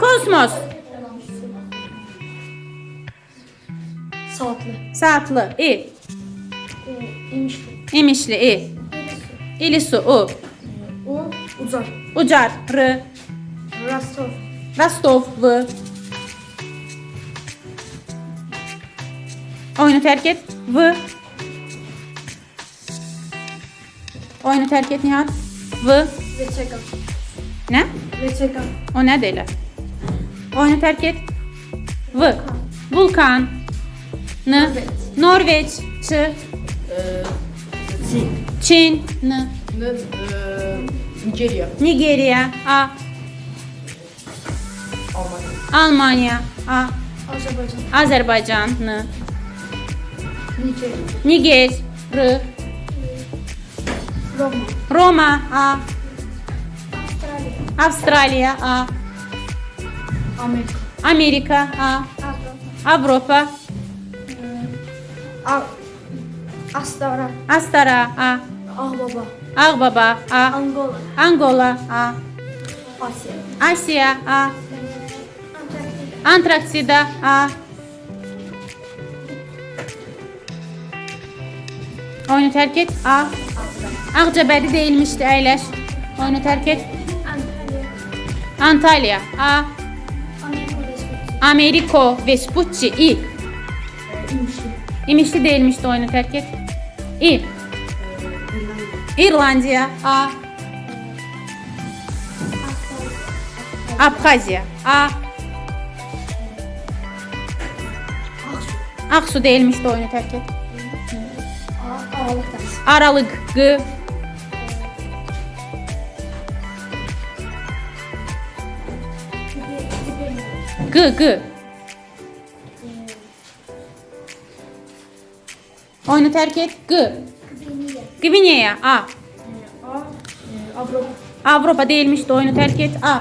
Kosmos. Saatli. Saatlı. İ. E, İmişli. İmişli. İ. İlisu. U. U. Uzar. Ucar. R. Rastov. Rostov. V. Oyunu terk et. V. Oyunu terk et Nihat. V. Veçeka. Ne? Veçeka. O ne değil? Oyunu terk et. V. Vulkan. N. Norveç. Ç. Çin. Çin. N. N, e, Nijerya. Nigerya. A. Almanya. Almanya. A. Azerbaycan. Azerbaycan. N. Nijerya. Niger. R. Roma. Roma. A. Avustralya. Avustralya. A. Amerika. Amerika. A. Avrupa. A Astara. Astara. A. Ağbaba. Ağbaba. A. Angola. Angola. A. Asya. Asya. A. Antraksida. A. Oyunu terk et. A. Akçabədi değilmişti Eyleş. Oyunu terk et. Antalya. Antalya. A. Ameriko Vespucci. İ. İmişli. Değilmişti oyunu terk et. İ. İrlandiya. A. Abxaziya. A. Aksu. Değilmişti oyunu terk et. Aralık. G. G. G. Oyunu terk et. G. Gvineya. A. A e, Avrupa. Avrupa değilmişti oyunu terk et. A.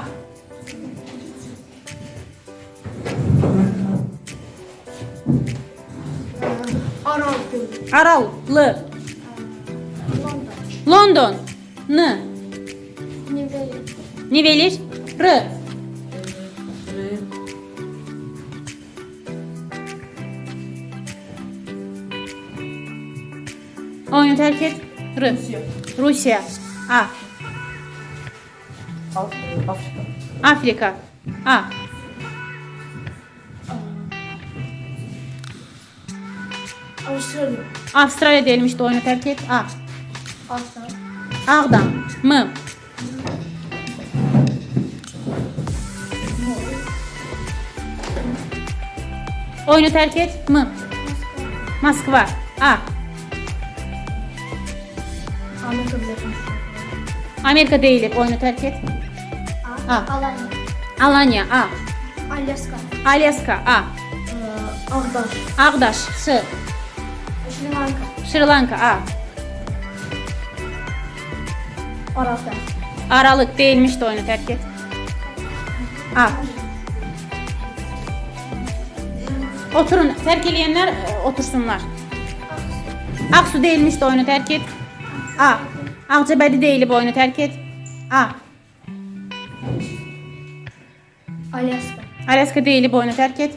Aral Gölü. Aral. L. London. London. N. Niveli. Nivelir. R. Oyunu terk et. R. Rusya. Rusya. A. Af- Afrika. Afrika. A. Avustralya. Avustralya değilmişti oyunu terk et. A. Aslan. Ağdam. M. Oyunu terk et. M. Moskva. A. Devletleri. Amerika değil. Oyunu terk et. A. A. Alanya. Alanya. A. Alyaska. Alyaska. A. Ee, Ağdaş. Ağdaş. S. Sri Lanka. Sri Lanka. A. Araplar. Aralık değilmişti oyunu terk et. A. Oturun. Terk eleyenler e, otursunlar. Aksu değilmişti oyunu terk et. A. Akçabədi değil bu oyunu terk et. A. Alyaska. Alaska değil bu oyunu terk et.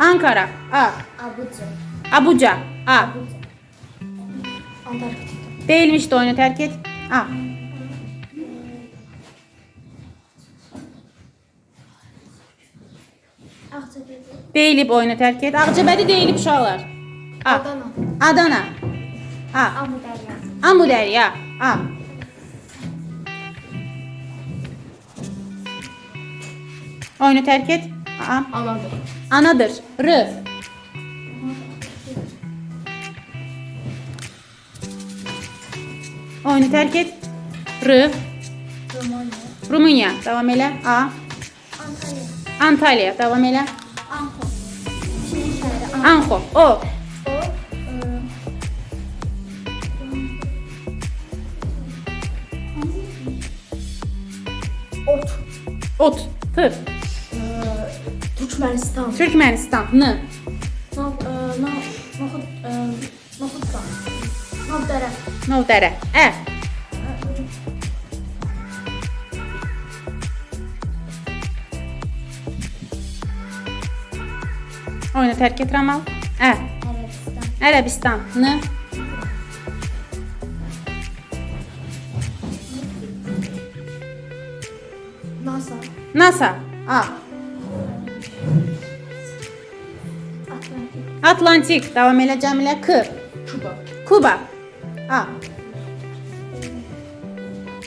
Ankara. Ankara. A. Abuja. Abuja. A. Antarktika. Değilmişti oyunu terk et. A. Akçakoca. Deyilib oyunu terk et. Ağcabədi deyilib uşaqlar. Adana. Adana. A. Amudərya. Amudərya. A. Oyunu terk et. A. Anadır. Anadır. R. Oyunu terk et. R. Romanya. Rumunya. Devam elə. A. Antalya. Antalya. Devam elə. Anko. Şehir şehri. Anxo. O. Ot. Tır. Ee, Türkmenistan. Türkmenistan. N. Nohutka. E, e, Novdere. Novdere. E. Oyunu terk et Ramal. E. Arabistan. Arabistan. N. NASA. A. Atlantik. Atlantik. Davam elə cəmilə K. Küba. Kuba. A.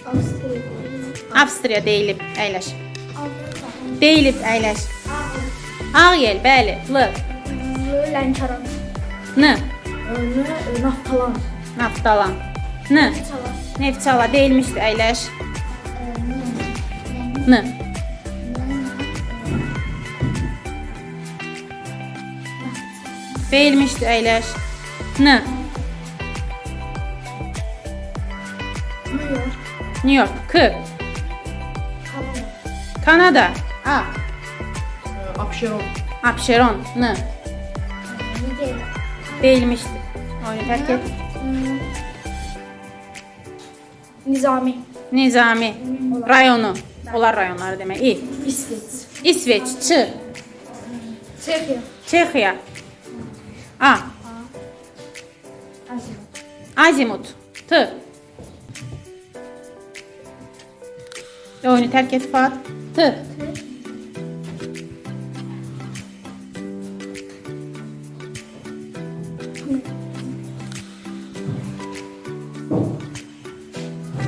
Avstraliya. Avstriya deyilib. Əyləş. Deyilib. Əyləş. Avropa. Ağyel. Bəli. L. Lənkəran. N. Önü Naftalan. Naftalan. N. Çala. Neftçala deyilmişdi. Əyləş. N. Deyilmişdi. Əyləş. N. New York. New York. K. Kanada. A. Ee, Abşeron. Abşeron. N. Değilmişti. Oyunu terk et. Hmm. Nizami. Nizami. Rayonu. Onlar rayonları demek. İ. İsveç. İsveç. Ç. Çekya. Çexiya. A. Azia. Azimut. T. Oyunu terk et Fuat. T.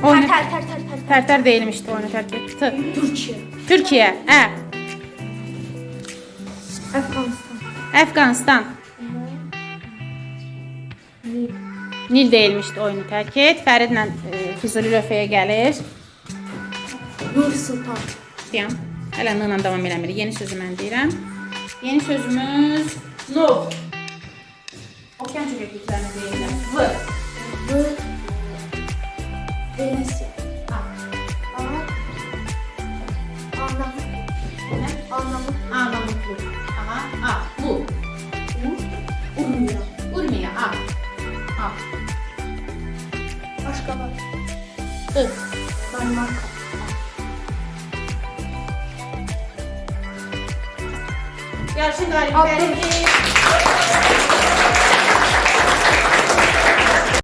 Oyunu Ter ter ter ter ter. terter değilmişti oyunu terk et. T. Türkiye. Türkiye. E. Afganistan. Afganistan. Nil değilmişti oyunu terk et. Fəridlə e, Füzuli Röfəyə gəlir. Nur Sultan. Deyəm. Hələ n ilə davam eləmirik. Yeni sözü mən deyirəm. Yeni sözümüz Nov. Okean çökəkliklərini deyirlər. V. V. Venesia. Aşkabat. I. Danimarka. Yarışın qalibi Abdul- Fərid.